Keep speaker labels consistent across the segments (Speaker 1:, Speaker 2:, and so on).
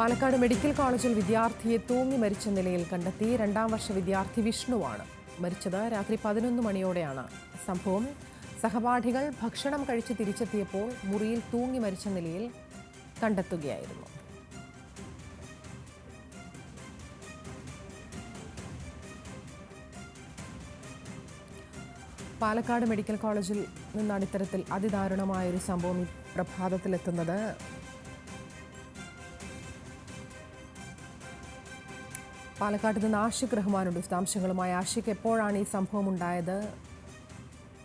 Speaker 1: Palakkad medical കോളേജിൽ വിദ്യാർത്ഥിയെ തൂങ്ങി മരിച്ച നിലയിൽ കണ്ടെത്തി രണ്ടാം വർഷ വിദ്യാർത്ഥി വിഷ്ണുവാണ്. മരിച്ചത് രാത്രി പതിനൊന്ന് മണിയോടെയാണ്. സംഭവം സഹപാഠികൾ ഭക്ഷണം കഴിച്ച് തിരിച്ചെത്തിയപ്പോൾ മുറിയിൽ തൂങ്ങി മരിച്ച നിലയിൽ കണ്ടെത്തുകയായിരുന്നു. പാലക്കാട് മെഡിക്കൽ കോളേജിൽ നിന്നാണ് ഇത്തരത്തിൽ അതിദാരുണമായ ഒരു സംഭവം പ്രഭാതത്തിലെത്തുന്നത്. പാലക്കാട് നിന്ന് ആഷിഖ് റഹ്മാനുണ്ട്. വിശദാംശങ്ങളുമായി ആഷിഖ് എപ്പോഴാണ് ഈ സംഭവം ഉണ്ടായത്?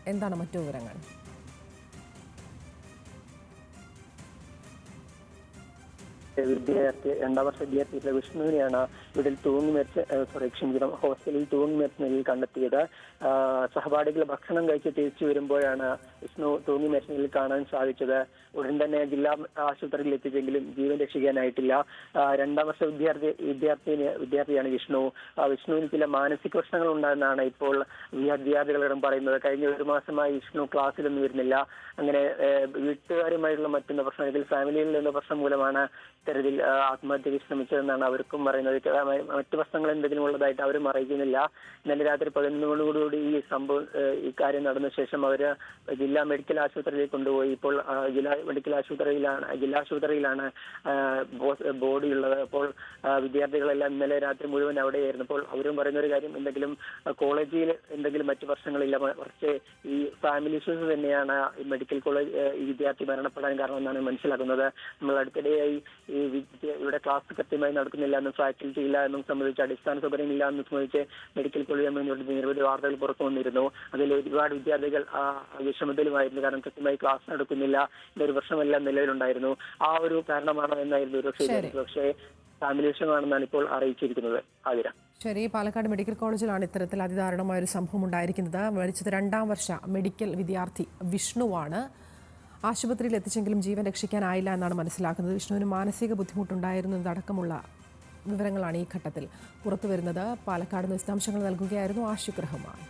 Speaker 1: എന്താണ് മറ്റു വിവരങ്ങൾ?
Speaker 2: വിദ്യാർത്ഥി രണ്ടാം വർഷ വിദ്യാർത്ഥിയിലെ വിഷ്ണുവിനെയാണ് ഇവിടെ തൂങ്ങി മരിച്ച സോറി ക്ഷമിക്കണം ഹോസ്റ്റലിൽ തൂങ്ങി മരിച്ച നിലയിൽ കണ്ടെത്തിയത്. സഹപാഠികൾ ഭക്ഷണം കഴിച്ച് തിരിച്ചു വരുമ്പോഴാണ് വിഷ്ണു തൂങ്ങി മരിച്ച നിലയിൽ കാണാൻ സാധിച്ചത്. ഉടൻ തന്നെ ജില്ലാ ആശുപത്രിയിൽ എത്തിച്ചെങ്കിലും ജീവൻ രക്ഷിക്കാനായിട്ടില്ല. രണ്ടാം വർഷ വിദ്യാർത്ഥി വിദ്യാർത്ഥിന് വിദ്യാർത്ഥിയാണ് വിഷ്ണു. വിഷ്ണുവിന് ചില മാനസിക പ്രശ്നങ്ങൾ ഉണ്ടായെന്നാണ് ഇപ്പോൾ വിദ്യാർത്ഥികളിடம் പറയുന്നത്. കഴിഞ്ഞ ഒരു മാസമായി വിഷ്ണു ക്ലാസ്സിലൊന്നും വരുന്നില്ല. അങ്ങനെ വീട്ടുകാരുമായിട്ടുള്ള മറ്റുള്ള പ്രശ്നം ഇതിൽ ഫാമിലിയിൽ നിന്ന പ്രശ്നം മൂലമാണ് ഇത്തരത്തിൽ ആത്മഹത്യക്ക് ശ്രമിച്ചതെന്നാണ് അവർക്കും പറയുന്നത്. മറ്റു പ്രശ്നങ്ങൾ എന്തെങ്കിലും ഉള്ളതായിട്ട് അവരും അറിയിക്കുന്നില്ല. ഇന്നലെ രാത്രി പതിനൊന്ന് മണിയോടുകൂടി ഈ സംഭവം ഈ കാര്യം നടന്ന ശേഷം അവർ ജില്ലാ മെഡിക്കൽ ആശുപത്രിയിലേക്ക് കൊണ്ടുപോയി. ഇപ്പോൾ ജില്ലാ മെഡിക്കൽ ആശുപത്രിയിലാണ് ജില്ലാ ആശുപത്രിയിലാണ് ബോഡി ഉള്ളത്. അപ്പോൾ വിദ്യാർത്ഥികളെല്ലാം ഇന്നലെ രാത്രി മുഴുവൻ അവിടെയായിരുന്നു. അപ്പോൾ അവരും പറയുന്ന ഒരു കാര്യം എന്തെങ്കിലും കോളേജിൽ എന്തെങ്കിലും മറ്റു പ്രശ്നങ്ങളില്ല. മറിച്ച് ഈ ഫാമിലി ഇഷ്യൂസ് തന്നെയാണ് ഈ മെഡിക്കൽ കോളേജ് ഈ വിദ്യാർത്ഥി മരണപ്പെടാൻ കാരണമെന്നാണ് മനസ്സിലാക്കുന്നത്. നമ്മൾ അടുത്തിടെയായി ഇവിടെ ക്ലാസ് കൃത്യമായി നടക്കുന്നില്ല എന്നും ഫാക്കൽറ്റി ഇല്ല എന്നും സംബന്ധിച്ച് അടിസ്ഥാന സൗകര്യം ഇല്ല എന്നും സംബന്ധിച്ച് മെഡിക്കൽ കോളേജ് മുന്നോട്ട് നിരവധി വാർത്തകൾ പുറത്തു വന്നിരുന്നു. അതിൽ ഒരുപാട് വിദ്യാർത്ഥികൾ ആ വിഷമത്തിലുമായിരുന്നു. കാരണം കൃത്യമായി ക്ലാസ് നടക്കുന്നില്ല. ഇതൊരു പ്രശ്നമെല്ലാം നിലവിലുണ്ടായിരുന്നു. ആ ഒരു കാരണമാണോ എന്നായിരുന്നു ഒരു
Speaker 1: പക്ഷേ
Speaker 2: പക്ഷേ ഫാമിലി വിഷയമാണെന്നാണ് ഇപ്പോൾ അറിയിച്ചിരിക്കുന്നത്. ആതിര.
Speaker 1: ശരി പാലക്കാട് മെഡിക്കൽ കോളേജിലാണ് ഇത്തരത്തിൽ അതിദാരുണമായ ഒരു സംഭവം ഉണ്ടായിരിക്കുന്നത്. മരിച്ചത് രണ്ടാം വർഷ മെഡിക്കൽ വിദ്യാർത്ഥി വിഷ്ണുവാണ്. ആശുപത്രിയിൽ എത്തിച്ചെങ്കിലും ജീവൻ രക്ഷിക്കാനായില്ല എന്നാണ് മനസ്സിലാക്കുന്നത്. വിഷ്ണുവിന് മാനസിക ബുദ്ധിമുട്ടുണ്ടായിരുന്നു എന്നതടക്കമുള്ള വിവരങ്ങളാണ് ഈ ഘട്ടത്തിൽ പുറത്തുവരുന്നത്. പാലക്കാട് വിശദാംശങ്ങൾ നൽകുകയായിരുന്നു ആശുഗ്രഹമാണ്